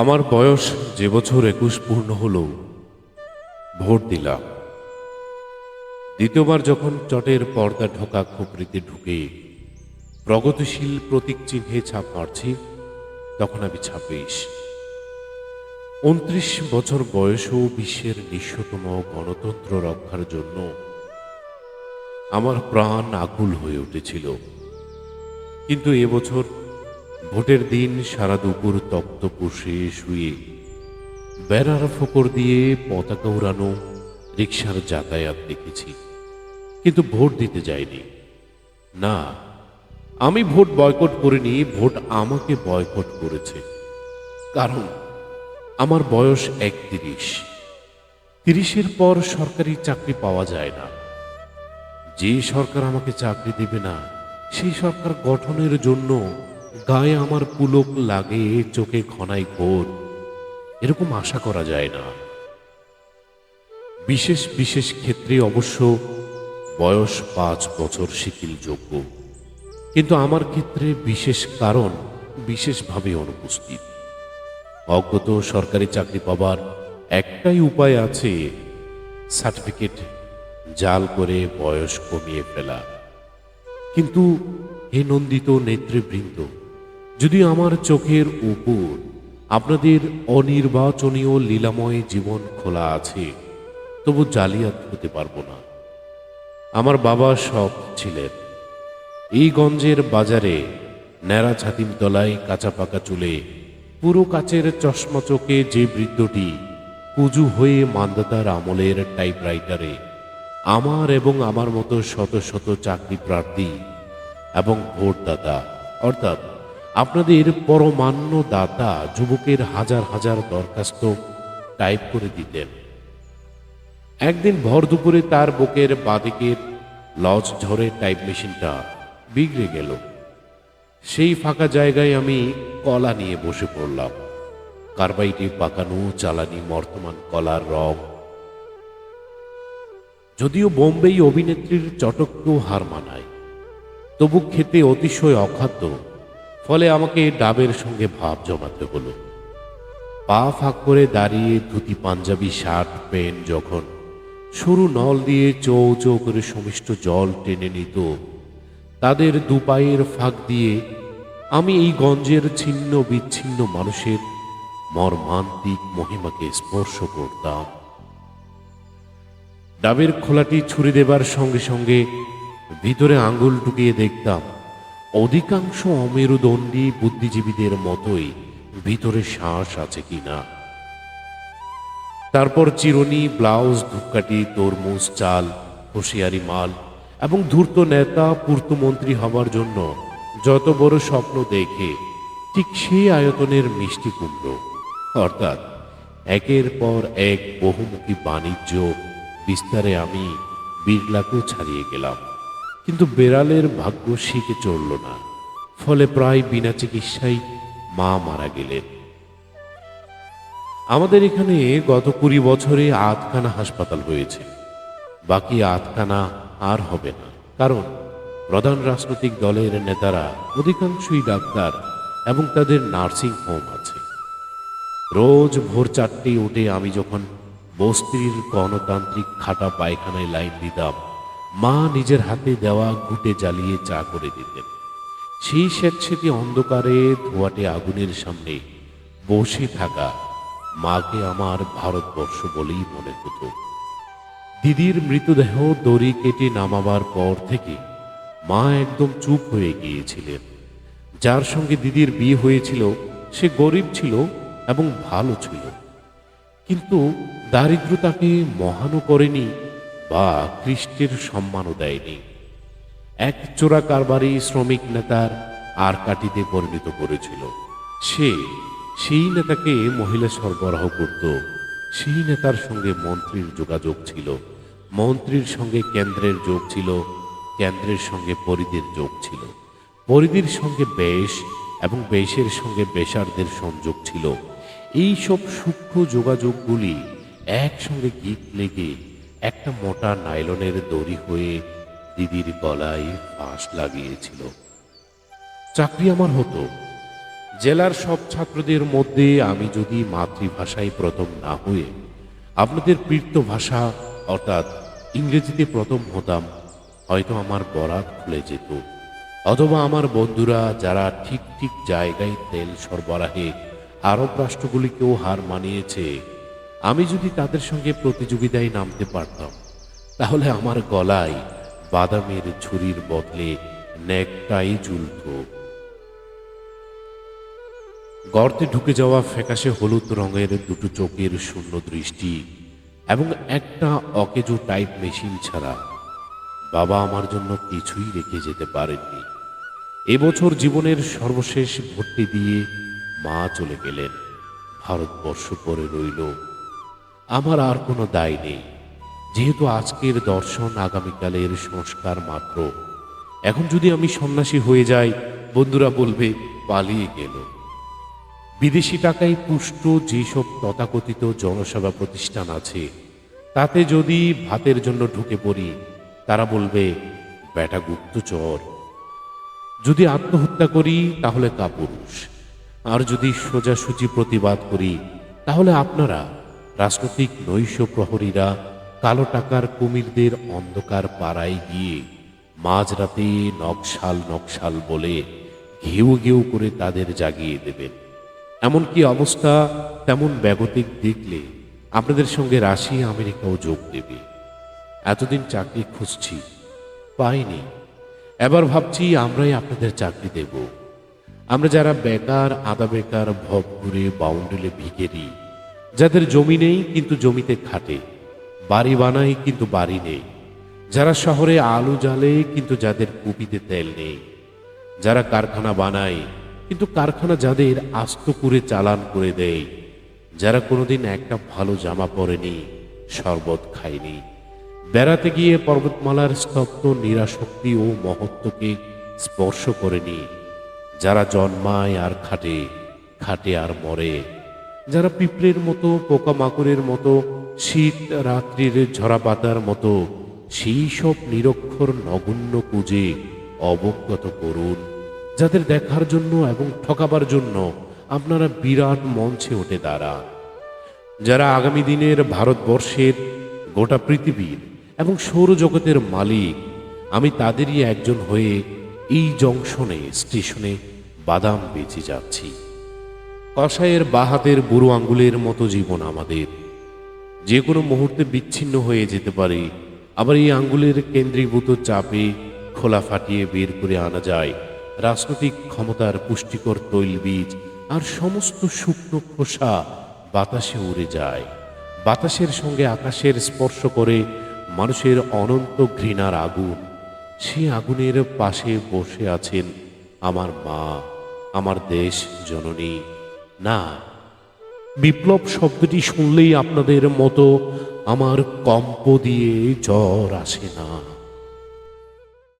আমার বয়স যে বছর একুশ পূর্ণ হল, ভোট দিলাম। দ্বিতীয়বার যখন চটের পর্দা ঢোকা খোপড়িতে ঢুকে প্রগতিশীল প্রতীক চিহ্নে ছাপ মারছি, তখন আমি ছাব্বিশ। উনত্রিশ বছর বয়সও বিশ্বের নিঃস্বতম গণতন্ত্র রক্ষার জন্য আমার প্রাণ আকুল হয়ে উঠেছিল। কিন্তু এবছর ভোটের দিন সারা দুপুর তপ্ত পুষে শুয়ে। বেড়ার ফোকর দিয়ে পতাকা উড়ানো রিক্সার যাতায়াত দেখেছি। কিন্তু ভোট দিতে যাইনি। না, আমি ভোট বয়কট করিনি, ভোট আমাকে বয়কট করেছে। কারণ, আমার বয়স একত্রিশ। তিরিশের পর সরকারি চাকরি পাওয়া যায় না। যে সরকার আমাকে চাকরি দেবে না, সেই সরকার গঠনের জন্য গায়ে আমার পুলক লাগে, চোখে ঘনাই ঘোর এরকম আশা করা যায় না। বিশেষ বিশেষ ক্ষেত্রে অবশ্য বয়স পাঁচ বছর শিথিলযোগ্য কিন্তু আমার ক্ষেত্রে বিশেষ কারণ বিশেষভাবে অনুপস্থিত। অজ্ঞত সরকারি চাকরি পাবার একটাই উপায় আছে সার্টিফিকেট জাল করে বয়স কমিয়ে ফেলা। কিন্তু হে নন্দিত নেতৃবৃন্দ যদি আমার চোখের উপর আপনাদের অনির্বাচনীয় লীলাময় জীবন খোলা আছে, তবু জালিয়াত হতে পারব না। আমার বাবা সব ছিলেন। এই গঞ্জের বাজারে ন্যাড়া ছাতিম তলায় কাঁচা পাকা চুলে পুরো কাচের চশমা চোখে যে বৃদ্ধটি কুজু হয়ে মান্দাতার আমলের টাইপরাইটারে আমার এবং আমার মতো শত শত চাকরি প্রার্থী এবং ভোটদাতা, অর্থাৎ আপনাদের পরমান্য দাতা যুবকের হাজার হাজার দরখাস্ত টাইপ করে দিতেন। একদিন ভর দুপুরে তার বুকের বাদিকের লজ ঝরে টাইপ মেশিনটা বিগড়ে গেল। সেই ফাঁকা জায়গায় আমি কলা নিয়ে বসে পড়লাম। কার্বাইটে পাকানো চালানি বর্তমান কলার রং। যদিও বোম্বেই অভিনেত্রীর চটককেও হার মানায়, তবু খেতে অতিশয় অখাদ্য। ফলে আমাকে ডাবের সঙ্গে ভাব জমাতে হলো। পা ফাঁক করে দাঁড়িয়ে ধুতি, পাঞ্জাবি, শার্ট, প্যান্ট যখন সরু নল দিয়ে চৌ চৌ করে সমিষ্ট জল টেনে নিত, তাদের দুপায়ের ফাঁক দিয়ে আমি এই গঞ্জের ছিন্ন বিচ্ছিন্ন মানুষের মর্মান্তিক মহিমাকে স্পর্শ করতাম। ডাবের খোলাটি ছুরি দেবার সঙ্গে সঙ্গে ভিতরে আঙ্গুল ঢুকিয়ে দেখতাম অধিকাংশ অমেরুদণ্ডী বুদ্ধিজীবীদের মতোই ভিতরে শ্বাস আছে কিনা তারপর চিরনি, ব্লাউজ, ধূপকাঠি, তরমুজ, চাল, হুঁশিয়ারি মাল এবং ধূর্ত নেতা, পূর্তমন্ত্রী হবার জন্য যত বড় স্বপ্ন দেখে ঠিক সেই আয়তনের মিষ্টি কুমড়ো। অর্থাৎ একের পর এক বহুমুখী বাণিজ্য বিস্তারে আমি বিড়লাকেও ছাড়িয়ে গেলাম। কিন্তু বেড়ালের ভাগ্য শিখে চলল না। ফলে প্রায় বিনা চিকিৎসায় মা মারা গেলেন। আমাদের এখানে গত কুড়ি বছরে আধখানা হাসপাতাল হয়েছে। বাকি আধখানা আর হবে না। কারণ প্রধান রাজনৈতিক দলের নেতারা অধিকাংশই ডাক্তার এবং তাদের নার্সিং হোম আছে। রোজ ভোর চারটে উঠে আমি যখন বস্তির গণতান্ত্রিক খাটা পায়খানায় লাইন দিতাম মা নিজের হাতে দেওয়া ঘুটে জ্বালিয়ে চা করে দিতেন। সেই স্বেচ্ছেতে অন্ধকারে ধোয়াটে আগুনের সামনে বসে থাকা মাকে আমার ভারতবর্ষ বলেই মনে হতো। দিদির মৃতদেহ দড়ি কেটে নামাবার পর থেকে মা একদম চুপ হয়ে গিয়েছিলেন। যার সঙ্গে দিদির বিয়ে হয়েছিল, সে গরিব ছিল এবং ভালো ছিল। কিন্তু দারিদ্রতাকে মহানও করেনি বা খ্রিস্টের সম্মানও দেয়নি। এক চোরা কারবারি শ্রমিক নেতার আর কাটিতে পরিণত করেছিল। সে সেই নেতাকে মহিলা সরবরাহ করত। সেই নেতার সঙ্গে মন্ত্রীর যোগাযোগ ছিল। মন্ত্রীর সঙ্গে কেন্দ্রের যোগ ছিল, কেন্দ্রের সঙ্গে পরিদের যোগ ছিল। পরিধির সঙ্গে বেশ এবং বেশের সঙ্গে বেশারদের সংযোগ ছিল। এই সব সূক্ষ্ম যোগাযোগগুলি একসঙ্গে গীত লেগে একটা মোটা নাইলনের দড়ি হয়ে দিদির গলায় ফাঁস লাগিয়েছিল। চাকরি আমার হতো। জেলার সব ছাত্রদের মধ্যে আমি যদি মাতৃভাষায় প্রথম না হয়ে আপনাদের পীর্ত ভাষা অর্থাৎ ইংরেজিতে প্রথম হতাম, হয়তো আমার বরাত খুলে যেত। অথবা আমার বন্ধুরা যারা ঠিক ঠিক জায়গায় তেল সরবরাহে আরব রাষ্ট্রগুলিকেও হার মানিয়েছে আমি যদি তাদের সঙ্গে প্রতিযোগিতায় নামতে পারতাম, তাহলে আমার গলায় বাদামের ছুরির বদলে নেকটাই ঝুলত। গর্তে ঢুকে যাওয়া ফ্যাকাশে হলুদ রঙের দুটো চোখের শূন্য দৃষ্টি এবং একটা অকেজো টাইপ মেশিন ছাড়া বাবা আমার জন্য কিছুই রেখে যেতে পারেননি। এবছর জীবনের সর্বশেষ ভর্তি দিয়ে মা চলে গেলেন। ভারতবর্ষ পরে রইল আমার আর কোনো দায় নেই। যেহেতু আজকের দর্শন আগামীকালের সংস্কার মাত্র। এখন যদি আমি সন্ন্যাসী হয়ে যাই, বন্ধুরা বলবে, পালিয়ে গেল। বিদেশি টাকায় পুষ্ট যেসব তথাকথিত জনসেবা প্রতিষ্ঠান আছে, তাতে যদি ভাতের জন্য ঢুকে পড়ি, তারা বলবে, বেটা গুপ্তচর। যদি আত্মহত্যা করি, তাহলে কাপুরুষ আর যদি সোজাসুজি প্রতিবাদ করি, তাহলে আপনারা রাজনৈতিক নৈশ প্রহরীরা কালো টাকার কুমিরদের অন্ধকার পাড়ায় গিয়ে মাঝরাতে নকশাল নকশাল বলে ঘেউ ঘেউ করে তাদের জাগিয়ে দেবেন। এমনকি অবস্থা তেমন ব্যাগতিক দেখলে আপনাদের সঙ্গে রাশিয়া আমেরিকাও যোগ দেবে। এতদিন চাকরি খুঁজছি, পাইনি। এবার ভাবছি আমরাই আপনাদের চাকরি দেব। আমরা যারা বেকার আদা বেকার ভব ঘুরে বাউন্ডেলে ভিগেরি যাদের জমি নেই কিন্তু জমিতে খাটে, বাড়ি বানাই কিন্তু বাড়ি নেই। যারা শহরে আলু জ্বালে কিন্তু যাদের কুপিতে তেল নেই। যারা কারখানা বানায় কিন্তু কারখানা যাদের আস্ত করে চালান করে দেয়। যারা কোনোদিন একটা ভালো জামা পরেনি, শরবত খায়নি। বেড়াতে গিয়ে পর্বতমালার স্তব্ধ নিরাশক্তি ও মহত্বকে স্পর্শ করেনি। যারা জন্মায় আর খাটে খাটে আর মরে। যারা পিঁপড়ের মতো, পোকামাকড়ের মতো, শীত রাত্রির ঝরা পাতার মতো, সেই সব নিরক্ষর নগণ্য কুজে অবগত করুন। যাদের দেখার জন্য এবং ঠকাবার জন্য আপনারা বিরাট মঞ্চে ওঠে দাঁড়ান। যারা আগামী দিনের ভারতবর্ষের গোটা পৃথিবীর এবং সৌরজগতের মালিক, আমি তাদেরই একজন হয়ে এই জংশনে, স্টেশনে বাদাম বেঁচে যাচ্ছি। কষায়ের বাহাতের বুড়ো আঙ্গুলের মতো জীবন আমাদের। যে কোনো মুহূর্তে বিচ্ছিন্ন হয়ে যেতে পারে, আবার এই আঙ্গুলের কেন্দ্রীভূত চাপে খোলা ফাটিয়ে বের করে আনা যায়। রাজনৈতিক ক্ষমতার পুষ্টিকর তৈলবীজ আর সমস্ত শুকনো খোসা বাতাসে উড়ে যায়। বাতাসের সঙ্গে আকাশের স্পর্শ করে মানুষের অনন্ত ঘৃণার আগুন। সে আগুনের পাশে বসে আছেন আমার মা, আমার দেশ জননী। না। বিপ্লব শব্দটি শুনলেই আপনাদের মতো আমার কম্প দিয়ে জ্বর আসে না।